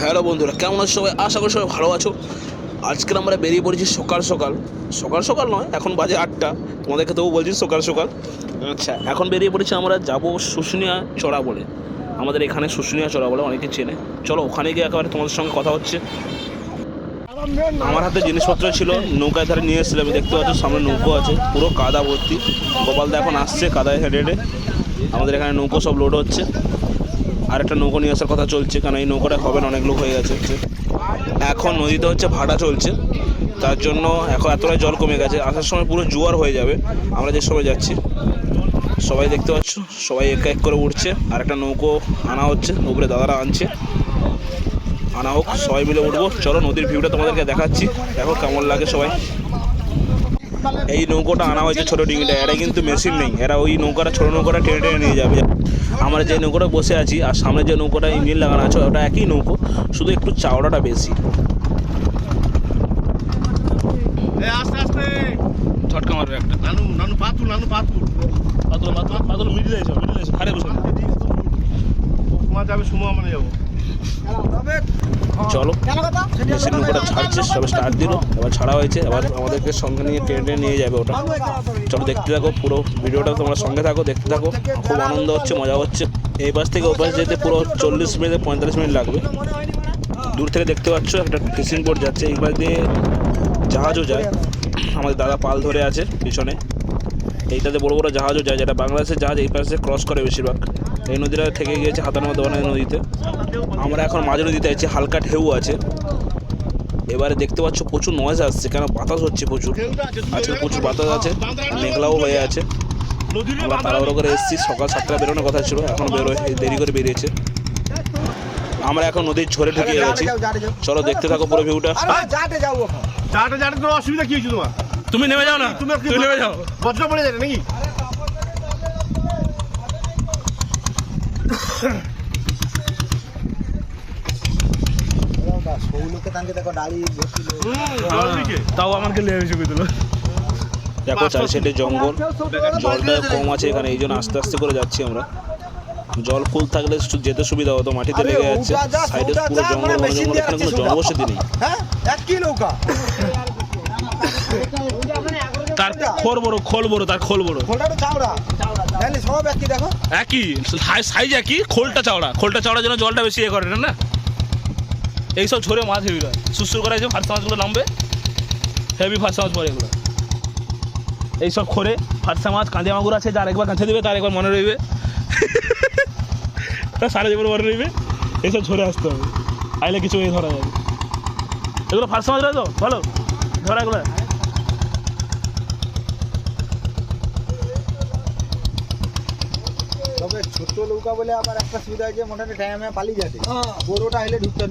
Hello বন্ধুরা, কেমন আছো সবাই? আশা করি সবাই ভালো আছো। আজকে আমরা বেরিয়ে পড়েছি সকাল সকাল। সকাল সকাল নয়, এখন বাজে আটটা। তোমাদেরকে তবু বলছি সকাল সকাল। আচ্ছা এখন বেরিয়ে পড়েছি আমরা যাব শুশুনিয়া চড়া বলে। আমাদের এখানে শুশুনিয়া চড়া বলে অনেকে চেনে। চলো, ওখানে গিয়ে একেবারে তোমাদের সঙ্গে কথা হচ্ছে। আমার হাতে জিনিসপত্র ছিল, নৌকায় ধারে নিয়ে এসেছিলাম, আমি দেখতে পাচ্ছি সামনে নৌকো আছে, পুরো কাদা ভর্তি। গোপালদা এখন আসছে কাদায় হেঁটে হেঁটে আমাদের এখানে নৌকো সব লোড হচ্ছে। আর একটা নৌকো নিয়ে আসার কথা চলছে, কারণ এই নৌকোটা হবে না, অনেক লোক হয়ে গেছে। এখন নদীতে হচ্ছে ভাটা চলছে। তার জন্য এখন এতটাই জল কমে গেছে। আসার সময় পুরো জোয়ার হয়ে যাবে। আমরা যে সময় যাচ্ছি, সবাই দেখতে পাচ্ছ, সবাই এক এক করে উঠছে। আর একটা নৌকো আনা হচ্ছে উপরে দাদারা আনছে। আনা হোক, সবাই মিলে উঠবো। চলো নদীর ভিউটা তোমাদেরকে দেখাচ্ছি। দেখো কেমন লাগে সবাই। এই নৌকোটা আনা হয়েছে ছোটো ডিঙিটা এরা কিন্তু মেশিন নেই। এরা ওই নৌকাটা ছোটো নৌকাটা টেনে টেনে নিয়ে যাবে। আমরা যে নৌকোটা বসে আছি আর সামনে যে নৌকোটা ইঞ্জিন লাগানো আছে ওটা একই নৌকো শুধু একটু চাওড়াটা বেশি। আস্তে আস্তে। ঝটকা মারবে একটা। নানু নানু পাতু নানু পাতু। পাতল পাতল পাতল মিডিলে এসো মিডিলে এসো খারে বসো। তোমার যাবে সুমা মানে যাব। চলো মেশিন নৌকোটা ছাড়ছে সবে স্টার্ট দিল এবার ছাড়া হয়েছে এবার আমাদেরকে সঙ্গে নিয়ে টেনে টেনে নিয়ে যাবে ওটা। চলো দেখতে থাকো পুরো ভিডিওটা তোমরা সঙ্গে থাকো দেখতে থাকো খুব আনন্দ হচ্ছে মজা হচ্ছে। এই পাশ থেকে ও পাশ যেতে পুরো চল্লিশ মিনিট পঁয়তাল্লিশ মিনিট লাগবে। দূর থেকে দেখতে পাচ্ছ একটা ফিশিং বোট যাচ্ছে এই পাশ দিয়ে জাহাজও যায়। আমাদের দাদা পাল ধরে আছে পিছনে। এইটাতে বড় বড় জাহাজও যায় যেটা বাংলাদেশের জাহাজ এই পাশে ক্রস করে বেশিরভাগ। এই নদীটা থেকে গিয়েছে হাতানোর দোকানের নদীতে। আমরা এখন মাঝ নদীতে আছি হালকা ঢেউ আছে। এবারে দেখতে পাচ্ছ প্রচুর নয়েজ আসছে কেন বাতাস হচ্ছে প্রচুর। আজকে প্রচুর বাতাস আছে মেঘলাও হয়ে আছে। নদীর আমরা তাড়াহুড়ো করে এসেছি সকাল সাতটা বেরোনোর কথা ছিল এখন বেরোয় দেরি করে বেরিয়েছে। আমরা এখন নদীর ঝরে ঢুকিয়ে গেছি। চলো দেখতে থাকো পুরো ভিউটা অসুবিধা কি হয়েছে তোমার? তুমি নেমে যাও না। তুমি তুমি নেমে যাও। বজ্র পড়ে যাবে নাকি তাও আমাকে লেগে ছবি দেখো চারি সাইডে জঙ্গল। জলটা কম আছে এখানে এই জন্য আস্তে আস্তে করে যাচ্ছি আমরা। জল ফুল থাকলে যেতে সুবিধা হতো মাটিতে লেগে যাচ্ছে। সাইডে পুরো জঙ্গল জঙ্গল এখানে কোনো জনবসতি নেই। হ্যাঁ এক কি নৌকা। তার খোল বড় খোল বড় তার খোল বড়। খোলটা চাওড়া। জানি সব ব্যক্তি দেখো। একই সাইজ একই খোলটা চওড়া। খোলটা চওড়ার জন্য জলটা বেশি ইয়ে করে না? এইসব ঝরে মাছ হেভি হয়। সুসুর করে যে ফার্সা মাছগুলো নামবে। হেভি ফার্সা মাছ পড়ে এগুলো। এইসব খোরে ফার্সা মাছ কাঁদিয়া মাগুর আছে যার একবার কাঁচে দেবে তার একবার মনে রইবে। তার সারা জীবন মনে রইবে। এইসব ঝরে আসতে হবে। আইলে কিছু ধরা যাবে। এগুলো ফার্সা মাছ তো? ভালো ধরা এগুলো তবে ছোট নৌকা বলে আবার একটা সুবিধা আছে মোটামুটি টাইমে পালিয়ে যাবে। বড়োটা হলে ঢুকতে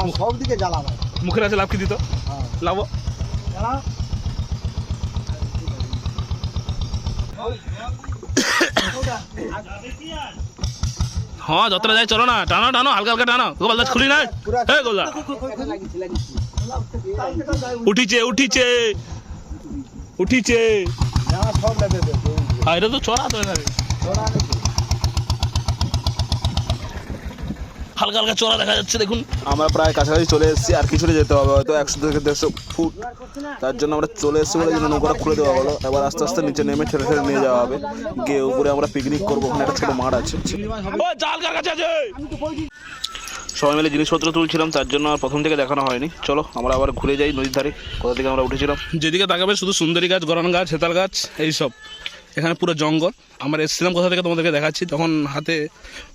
আর সব দিকে জ্বালা আমার মুখের আছে লাভ কি দিত? হ্যাঁ। লাভ? হ্যাঁ যতটা যায় চলো না। টানো টানো হালকা হালকা টানো। গোপাল দাস খুলি না? হে গোলা উঠিছে উঠিছে। উঠিছে। আর এটা তো চড়া তো এখানে চড়া নেই হালকা হালকা চড়া দেখা যাচ্ছে দেখুন। আমরা প্রায় কাছাকাছি চলে এসেছি আর কিছুটা যেতে হবে হয়তো একশো থেকে দেড়শো ফুট। তার জন্য আমরা চলে এসেছি বলে জন্য নৌকাটা খুলে দেওয়া হলো। এবার আস্তে আস্তে নিচে নেমে ঠেলে ঠেলে নিয়ে যাওয়া হবে। গিয়ে উপরে আমরা পিকনিক করব ওখানে একটা ছোটো মাঠ আছে। জাল কার কাছে আছে? সবাই মিলে জিনিসপত্র তুলছিলাম তার জন্য আর প্রথম থেকে দেখানো হয়নি। চলো আমরা আবার ঘুরে যাই নদীর ধারে। কোথা থেকে আমরা উঠেছিলাম? যেদিকে তাকাবে শুধু সুন্দরী গাছ গরান গাছ হেতাল গাছ এইসব। এখানে পুরো জঙ্গল। আমরা এসেছিলাম কোথা থেকে তোমাদেরকে দেখাচ্ছি। তখন হাতে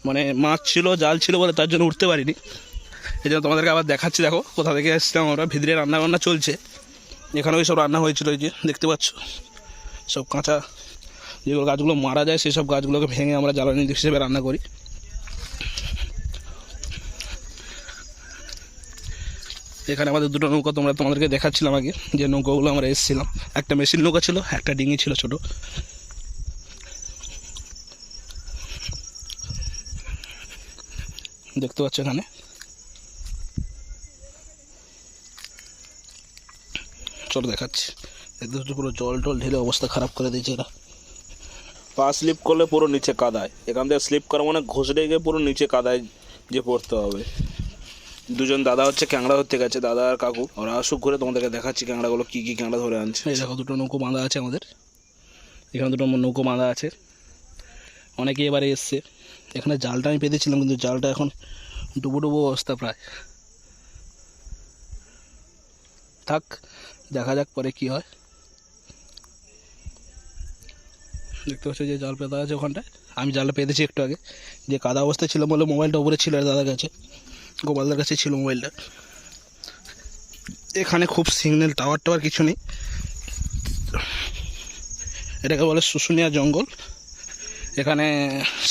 মানে মাছ ছিল, জাল ছিল বলে তার জন্য উঠতে পারিনি। এই জন্য তোমাদেরকে আবার দেখাচ্ছি, দেখো, কোথা থেকে এসেছিলাম আমরা। ভিতরে রান্না বান্না চলছে। এখানে ওই সব রান্না হয়েছিল, এই যে, দেখতে পাচ্ছ। সব কাঁচা যেগুলো গাছগুলো মারা যায় সেই সব গাছগুলোকে ভেঙে আমরা জ্বালানি হিসেবে রান্না করি। এখানে আমাদের দুটো নৌকা তোমরা তোমাদেরকে দেখাচ্ছিলাম আগে। যে নৌকাগুলো আমরা এসেছিলাম, একটা মেশিন নৌকা ছিল, একটা ডিঙি ছিল ছোট। দেখতে পাচ্ছ এখানে। চলো দেখাচ্ছি। দেখতে পাচ্ছ পুরো জল টল ঢেলে অবস্থা খারাপ করে দিয়েছে এরা। পা স্লিপ করলে পুরো নিচে কাদায়। এখান থেকে স্লিপ করা মানে ঘষড়ে গিয়ে পুরো নিচে কাদায় যে পড়তে হবে। দুজন দাদা হচ্ছে ক্যাংড়া ধরতে গেছে দাদা আর কাকু। ওরা আসুক ঘুরে তোমাদেরকে দেখাচ্ছি ক্যাংড়াগুলো কী কী ক্যাংড়া ধরে আনছে। এই দেখো দুটো নৌকো বাঁধা আছে আমাদের। এখানে দুটো নৌকো বাঁধা আছে। অনেকে এবারে এসছে। এখানে জালটা আমি পেতেছিলাম, কিন্তু জালটা এখন ডুবো ডুবো অবস্থা প্রায়। থাক, দেখা যাক পরে কি হয়। দেখতে পাচ্ছ যে জাল পেতা আছে ওখানটায়। আমি জালটা পেতেছি একটু আগে। যে কাদা অবস্থায় ছিল বলে মোবাইলটা উপরে ছিল দাদার কাছে, গোপালদার কাছে ছিল মোবাইলটা। এখানে খুব সিগন্যাল, টাওয়ার টাওয়ার কিছু নেই। এটাকে বলে শুশুনিয়া জঙ্গল। এখানে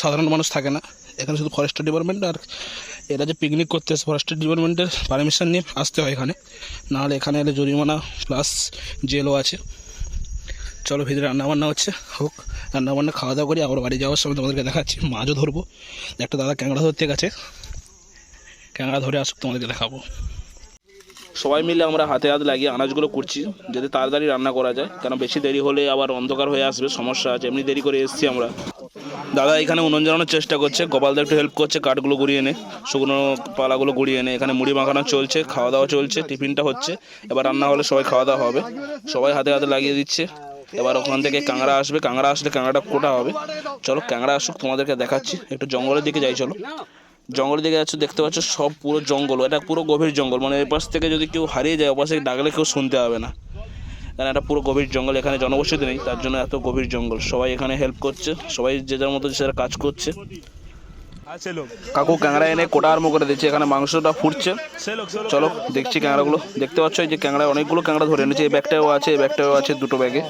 সাধারণ মানুষ থাকে না। এখানে শুধু ফরেস্ট ডিপার্টমেন্ট আর এরা যে পিকনিক করতে আসে ফরেস্ট ডিপার্টমেন্টের পারমিশন নিয়ে আসতে হয় এখানে। নাহলে এখানে এলে জরিমানা প্লাস জেলও আছে। চলো ভিতরে রান্নাবান্না হচ্ছে, হোক। রান্নাবান্না খাওয়া দাওয়া করি, আবার বাড়ি যাওয়ার সময় তোমাদেরকে দেখাচ্ছি। মাছও ধরবো। একটা দাদা ক্যাংড়া ধরতে গেছে। ক্যাংড়া ধরে আসুক, তোমাদেরকে দেখাবো। সবাই মিলে আমরা হাতে হাত লাগিয়ে আনাজগুলো করছি, যাতে তাড়াতাড়ি রান্না করা যায়। কেন বেশি দেরি হলে আবার অন্ধকার হয়ে আসবে, সমস্যা আছে, এমনি দেরি করে এসেছি আমরা। দাদা এখানে উনুন জ্বালানোর চেষ্টা করছে। গোপালদা একটু হেল্প করছে, কাঠগুলো গুড়িয়ে এনে শুকনো পালাগুলো গুড়িয়ে এনে এখানে মুড়ি মাখানো চলছে খাওয়া দাওয়া চলছে, টিফিনটা হচ্ছে। এবার রান্না হলে সবাই খাওয়া দাওয়া হবে। সবাই হাতে হাতে লাগিয়ে দিচ্ছে। এবার ওখান থেকে কাঁকড়া আসবে। কাঁকড়া আসলে কাঁকড়াটা কোটা হবে। চলো কাঁকড়া আসুক, তোমাদেরকে দেখাচ্ছি। একটু জঙ্গলের দিকে যাই, চলো। জঙ্গলের দিকে যাচ্ছ, দেখতে পাচ্ছ সব পুরো জঙ্গল। এটা পুরো গভীর জঙ্গল। মানে এপাশ থেকে যদি কেউ হারিয়ে যায়, ওপাশে ডাকলে কেউ শুনতে হবে না। কারণ একটা পুরো গভীর জঙ্গল এখানে জনবসতি নেই তার জন্য এত গভীর জঙ্গল। সবাই এখানে হেল্প করছে সবাই যে যার মতো সেটা কাজ করছে। কাকু ক্যাংড়া এনে কোটা আরম্ভ করে দিচ্ছে এখানে মাংসটা ফুটছে। চলো দেখছি ক্যাংরাগুলো দেখতে পাচ্ছ এই যে ক্যাংড়া অনেকগুলো ক্যাংড়া ধরে এনেছে এই ব্যাগটাও আছে এই ব্যাগটাও আছে দুটো ব্যাগে।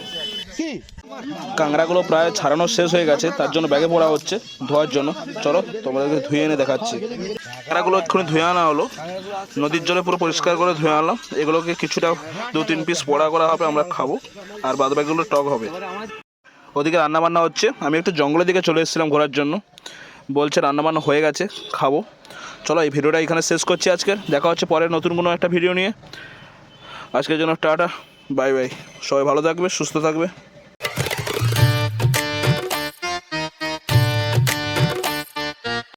কাঁকড়াগুলো প্রায় ছাড়ানো শেষ হয়ে গেছে, তার জন্য ব্যাগে পড়া হচ্ছে ধোয়ার জন্য। চলো, তোমাদেরকে ধুয়ে এনে দেখাচ্ছি। কাঁকড়াগুলো এক্ষুনি ধুয়ে আনা হলো। নদীর জলে পুরো পরিষ্কার করে ধুয়ে আনলাম। এগুলোকে কিছুটা দু তিন পিস পোড়া করা হবে, আমরা খাব। আর বাদ বাকিগুলো টক হবে। ওদিকে রান্নাবান্না হচ্ছে। আমি একটু জঙ্গলের দিকে চলে এসেছিলাম ঘোরার জন্য। বলছে রান্নাবান্না হয়ে গেছে, খাব। চলো, এই ভিডিওটা এখানে শেষ করছি আজকের দেখা হচ্ছে পরে নতুন কোনো একটা ভিডিও নিয়ে। আজকের জন্য টাটা, বাই বাই। সবাই ভালো থাকবে, সুস্থ থাকবে।